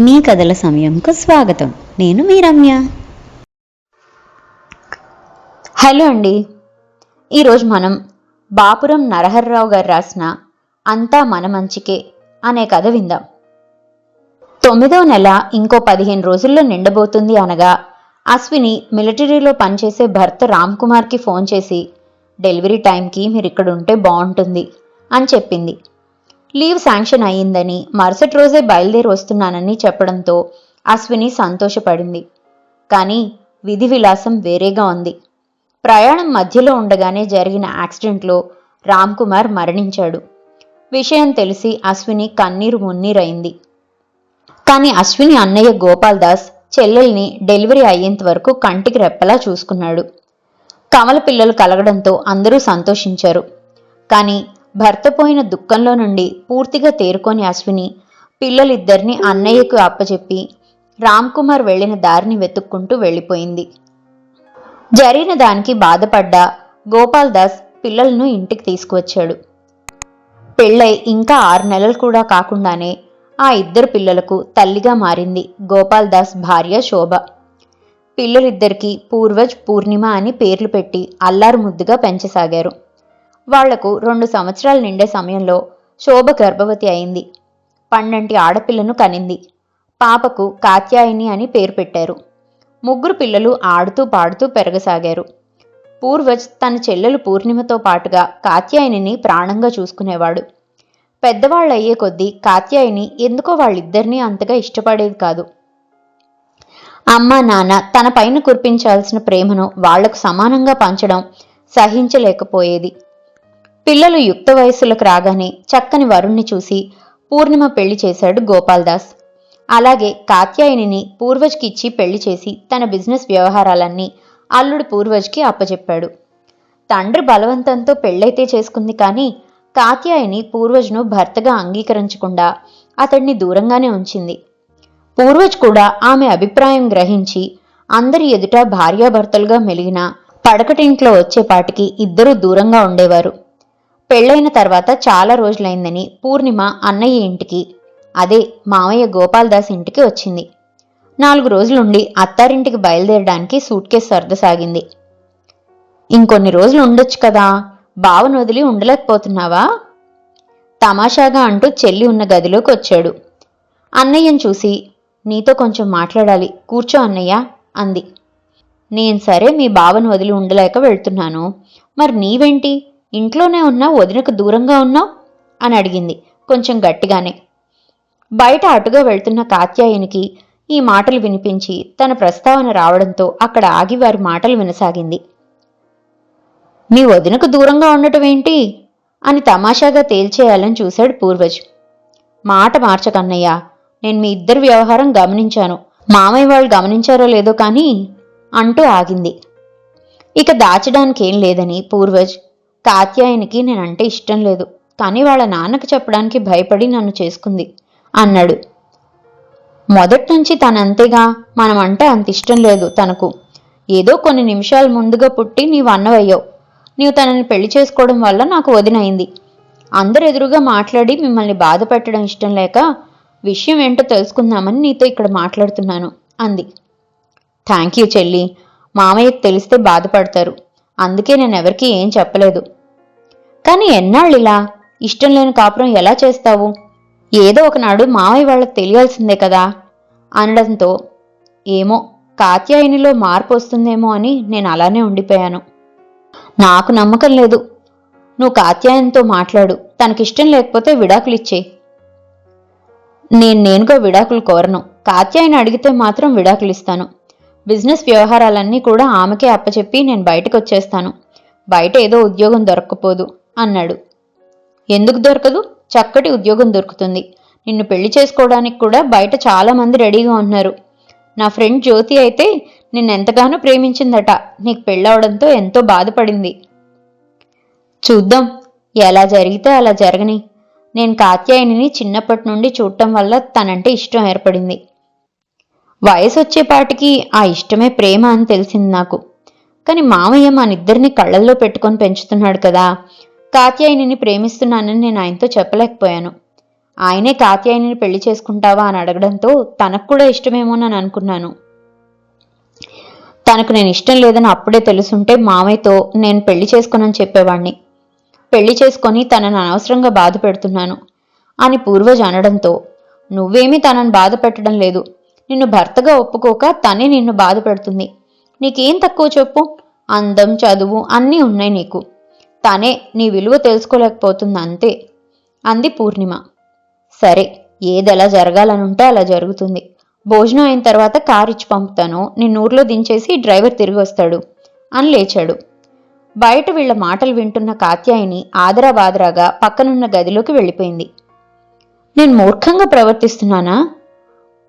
మీ కథల సమయంకు స్వాగతం. నేను మీ రమ్య హలో అండి. ఈరోజు మనం బాపురం నరహర్రావు గారు రాసిన అంతా మన మంచికే అనే కథ విందాం. తొమ్మిదో నెల ఇంకో పదిహేను రోజుల్లో నిండబోతుంది అనగా అశ్విని మిలిటరీలో పనిచేసే భర్త రామ్ కుమార్కి ఫోన్ చేసి డెలివరీ టైంకి మీరు ఇక్కడ ఉంటే బాగుంటుంది అని చెప్పింది. లీవ్ శాంక్షన్ అయ్యిందని మరుసటి రోజే బయలుదేరి వస్తున్నానని చెప్పడంతో అశ్విని సంతోషపడింది. కానీ విధి విలాసం వేరేగా ఉంది. ప్రయాణం మధ్యలో ఉండగానే జరిగిన యాక్సిడెంట్లో రామ్ కుమార్ మరణించాడు. విషయం తెలిసి అశ్విని కన్నీరు మున్నీరైంది. కానీ అశ్విని అన్నయ్య గోపాల్ దాస్ చెల్లెల్ని డెలివరీ అయ్యేంత వరకు కంటికి రెప్పలా చూసుకున్నాడు. కమల పిల్లలు కలగడంతో అందరూ సంతోషించారు. కానీ భర్త పోయిన దుఃఖంలో నుండి పూర్తిగా తేరుకొని అశ్విని పిల్లలిద్దరిని అన్నయ్యకు అప్పచెప్పి రామ్ కుమార్ వెళ్ళిన దారిని వెతుక్కుంటూ వెళ్ళిపోయింది. జరిగిన దానికి బాధపడ్డ గోపాల్ దాస్ పిల్లలను ఇంటికి తీసుకువచ్చాడు. పెళ్ళై ఇంకా ఆరు నెలలు కూడా కాకుండానే ఆ ఇద్దరు పిల్లలకు తల్లిగా మారింది గోపాల్ దాస్ భార్య శోభ. పిల్లలిద్దరికీ పూర్వజ్ పూర్ణిమ అని పేర్లు పెట్టి అల్లారు ముద్దుగా పెంచసాగారు. వాళ్ళకు రెండు సంవత్సరాలు నిండే సమయంలో శోభ గర్భవతి అయింది. పన్నెంటి ఆడపిల్లను కనింది. పాపకు కాత్యాయిని అని పేరు పెట్టారు. ముగ్గురు పిల్లలు ఆడుతూ పాడుతూ పెరగసాగారు. పూర్వజ్ తన చెల్లెలు పూర్ణిమతో పాటుగా కాత్యాయనిని ప్రాణంగా చూసుకునేవాడు. పెద్దవాళ్ళయ్యే కొద్దీ కాత్యాయిని ఎందుకో వాళ్ళిద్దరినీ అంతగా ఇష్టపడేది కాదు. అమ్మ నాన్న తన పైన కురిపించాల్సిన ప్రేమను వాళ్ళకు సమానంగా పంచడం సహించలేకపోయేది. పిల్లలు యుక్త వయస్సులకు రాగానే చక్కని వరుణ్ణి చూసి పూర్ణిమ పెళ్ళి చేశాడు గోపాల్దాస్. అలాగే కాత్యాయనిని పూర్వజ్కి ఇచ్చి పెళ్ళి చేసి తన బిజినెస్ వ్యవహారాలన్నీ అల్లుడు పూర్వజ్కి అప్పచెప్పాడు తండ్రి బలవంతంతో పెళ్ళైతే చేసుకుంది కానీ కాత్యాయని పూర్వజ్ను భర్తగా అంగీకరించకుండా అతడిని దూరంగానే ఉంచింది. పూర్వజ్ కూడా ఆమె అభిప్రాయం గ్రహించి అందరి ఎదుట భార్యాభర్తలుగా మెలిగిన పడకటింట్లో వచ్చేపాటికి ఇద్దరూ దూరంగా ఉండేవారు. పెళ్ళైన తర్వాత చాలా రోజులైందని పూర్ణిమ అన్నయ్య ఇంటికి అదే మామయ్య గోపాల్దాస్ ఇంటికి వచ్చింది. నాలుగు రోజులుండి అత్తారింటికి బయలుదేరడానికి సూట్ కేసు సర్దసాగింది ఇంకొన్ని రోజులు ఉండొచ్చు కదా బావను వదిలి ఉండలేకపోతున్నావా? తమాషాగా అంటూ చెల్లి ఉన్న గదిలోకి వచ్చాడు. అన్నయ్యను చూసి నీతో కొంచెం మాట్లాడాలి కూర్చో అన్నయ్య అంది. నేను సరే మీ బావను వదిలి ఉండలేక వెళ్తున్నాను. మరి నీవేంటి? ఇంట్లోనే ఉన్నా వదినకు దూరంగా ఉన్నావు అని అడిగింది కొంచెం గట్టిగానే. బయట అటుగా వెళ్తున్న కాత్యాయనికి ఈ మాటలు వినిపించి తన ప్రస్తావన రావడంతో అక్కడ ఆగి వారి మాటలు వినసాగింది. నీ వదినకు దూరంగా ఉండటం ఏంటి? అని తమాషాగా తేల్చేయాలని చూశాడు పూర్వజ్. మాట మార్చకన్నయ్య నేను మీ ఇద్దరి వ్యవహారం గమనించాను. మామయ్య వాళ్ళు గమనించారో లేదో కానీ? అంటూ ఆగింది. ఇక దాచడానికి ఏం లేదని పూర్వజ్ కాత్యాయనికి నేనంటే ఇష్టం లేదు. కానీ వాళ్ళ నాన్నకు చెప్పడానికి భయపడి నన్ను చేసుకుంది. అన్నాడు. మొదటి నుంచి తనంతేగా మనమంటే అంత ఇష్టం లేదు తనకు. ఏదో కొన్ని నిమిషాలు ముందుగా పుట్టి నీవు అన్నవయ్యావు. నీవు తనని పెళ్ళి చేసుకోవడం వల్ల నాకు వదినైంది. అందరు ఎదురుగా మాట్లాడి మిమ్మల్ని బాధ పెట్టడం ఇష్టం లేక విషయం ఏంటో తెలుసుకుందామని నీతో ఇక్కడ మాట్లాడుతున్నాను అంది. థ్యాంక్ యూ చెల్లి. మామయ్యకు తెలిస్తే బాధపడతారు. అందుకే నేను ఎవరికీ ఏం చెప్పలేదు. కానీ ఎన్నాళ్ళు ఇలా ఇష్టం లేని కాపురం ఎలా చేస్తావు? ఏదో ఒకనాడు మావయ్య వాళ్ళకి తెలియాల్సిందే కదా? అనడంతో ఏమో కాత్యాయనిలో మార్పు వస్తుందేమో అని నేను అలానే ఉండిపోయాను. నాకు నమ్మకం లేదు. నువ్వు కాత్యాయనితో మాట్లాడు. తనకిష్టం లేకపోతే విడాకులు ఇచ్చేయి నేను నేనుగా విడాకులు కోరను. కాత్యాయని అడిగితే మాత్రం విడాకులు ఇస్తాను. బిజినెస్ వ్యవహారాలన్నీ కూడా ఆమెకే అప్పచెప్పి నేను బయటకు వచ్చేస్తాను బయట ఏదో ఉద్యోగం దొరక్కపోదు అన్నాడు. ఎందుకు దొరకదు? చక్కటి ఉద్యోగం దొరుకుతుంది. నిన్ను పెళ్ళి చేసుకోవడానికి కూడా బయట చాలామంది రెడీగా ఉన్నారు నా ఫ్రెండ్ జ్యోతి అయితే నిన్నెంతగానో ప్రేమించిందట. నీకు పెళ్ళవడంతో ఎంతో బాధపడింది. చూద్దాం ఎలా జరిగితే అలా జరగని. నేను కాత్యాయనిని చిన్నప్పటి నుండి చూడటం వల్ల తనంటే ఇష్టం ఏర్పడింది. వయసు వచ్చేపాటికి ఆ ఇష్టమే ప్రేమ అని తెలిసింది నాకు. కానీ మామయ్య మనిద్దరిని కళ్ళల్లో పెట్టుకొని పెంచుతున్నాడు కదా. కాత్యాయనిని ప్రేమిస్తున్నానని నేను ఆయనతో చెప్పలేకపోయాను. ఆయనే కాత్యాయనిని పెళ్ళి చేసుకుంటావా అని అడగడంతో తనకు కూడా ఇష్టమేమోనని అనుకున్నాను. తనకు నేను ఇష్టం లేదని అప్పుడే తెలుసుంటే మామయ్యతో నేను పెళ్ళి చేసుకోనని చెప్పేవాణ్ణి. పెళ్ళి చేసుకొని తనను అనవసరంగా బాధ పెడుతున్నాను. అని పూర్వజ్ అనడంతో నువ్వేమీ తనను బాధ పెట్టడం లేదు. నిన్ను భర్తగా ఒప్పుకోక తనే నిన్ను బాధపడుతుంది. నీకేం తక్కువ చెప్పు? అందం చదువు అన్నీ ఉన్నాయి నీకు. తనే నీ విలువ తెలుసుకోలేకపోతుంది అంతే అంది పూర్ణిమ. సరే ఏదెలా జరగాలనుంటే అలా జరుగుతుంది. భోజనం అయిన తర్వాత కార్ ఇచ్చి పంపుతాను. నిన్న ఊర్లో దించేసి డ్రైవర్ తిరిగి వస్తాడు అని లేచాడు. బయట వీళ్ళ మాటలు వింటున్న కాత్యాయిని ఆదరాబాదరాగా పక్కనున్న గదిలోకి వెళ్ళిపోయింది. నేను మూర్ఖంగా ప్రవర్తిస్తున్నానా?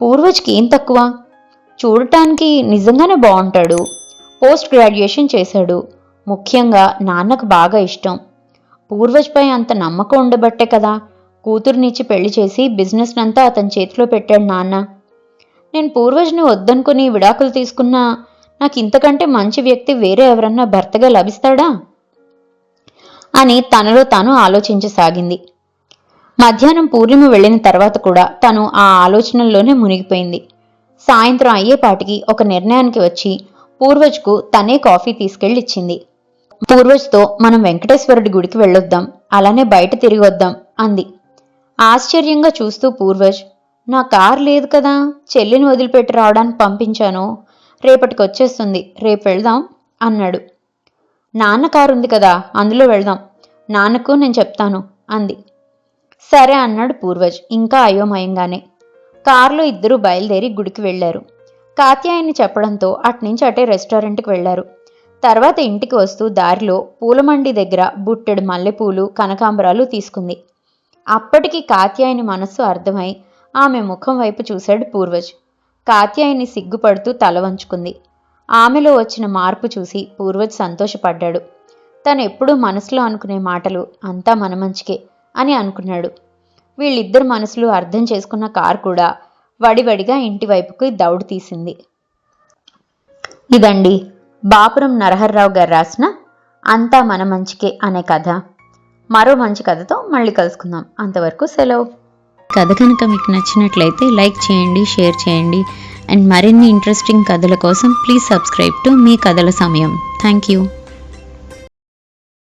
పూర్వజ్కి ఏం తక్కువ? చూడటానికి నిజంగానే బాగుంటాడు. పోస్ట్ గ్రాడ్యుయేషన్ చేశాడు. ముఖ్యంగా నాన్నకు బాగా ఇష్టం. పూర్వజ్పై అంత నమ్మకం ఉండబట్టే కదా కూతురునిచ్చి పెళ్ళి చేసి బిజినెస్నంతా అతని చేతిలో పెట్టాడు నాన్న. నేను పూర్వజ్ని వద్దనుకుని విడాకులు తీసుకున్నా నాకు ఇంతకంటే మంచి వ్యక్తి వేరే ఎవరన్నా భర్తగా లభిస్తాడా? అని తనలో తాను ఆలోచించసాగింది. మధ్యాహ్నం పూర్ణిమ వెళ్ళిన తర్వాత కూడా తను ఆ ఆలోచనల్లోనే మునిగిపోయింది. సాయంత్రం అయ్యేపాటికి ఒక నిర్ణయానికి వచ్చి పూర్వజ్కు తనే కాఫీ తీసుకెళ్ళి ఇచ్చింది పూర్వజ్తో మనం వెంకటేశ్వరుడి గుడికి వెళ్ళొద్దాం అలానే బయట తిరిగి వద్దాం అంది. ఆశ్చర్యంగా చూస్తూ పూర్వజ్ నా కార్ లేదు కదా చెల్లిని వదిలిపెట్టి రావడానికి పంపించాను రేపటికి వచ్చేస్తుంది రేపు వెళ్దాం అన్నాడు. నాన్న కారు ఉంది కదా అందులో వెళ్దాం నాన్నకు నేను చెప్తాను అంది. సరే అన్నాడు పూర్వజ్ ఇంకా అయోమయంగానే. కారులో ఇద్దరూ బయలుదేరి గుడికి వెళ్ళారు కాత్యాయని చెప్పడంతో అట్నుంచి అటే రెస్టారెంట్కి వెళ్ళారు తర్వాత ఇంటికి వస్తూ దారిలో పూలమండి దగ్గర బుట్టెడు మల్లెపూలు కనకాంబరాలు తీసుకుంది. అప్పటికి కాత్యాయని మనస్సు అర్థమై ఆమె ముఖం వైపు చూశాడు పూర్వజ్. కాత్యాయని సిగ్గుపడుతూ తల వంచుకుంది. ఆమెలో వచ్చిన మార్పు చూసి పూర్వజ్ సంతోషపడ్డాడు. తను ఎప్పుడూ మనసులో అనుకునే మాటలు అంతా మన మంచికే. అని అనుకున్నాడు. వీళ్ళిద్దరు మనసులు అర్థం చేసుకున్న కారు కూడా వడివడిగా ఇంటి వైపుకి దౌడు తీసింది. ఇదండి బాపురం నరహర్రావు గారు రాసిన అంతా మన మంచికే అనే కథ. మరో మంచి కథతో మళ్ళీ కలుసుకుందాం. అంతవరకు సెలవు. కథ కనుక మీకు నచ్చినట్లయితే లైక్ చేయండి షేర్ చేయండి. అండ్ మరిన్ని ఇంట్రెస్టింగ్ కథల కోసం ప్లీజ్ సబ్స్క్రైబ్ టు మీ కథల సమయం. Thank you.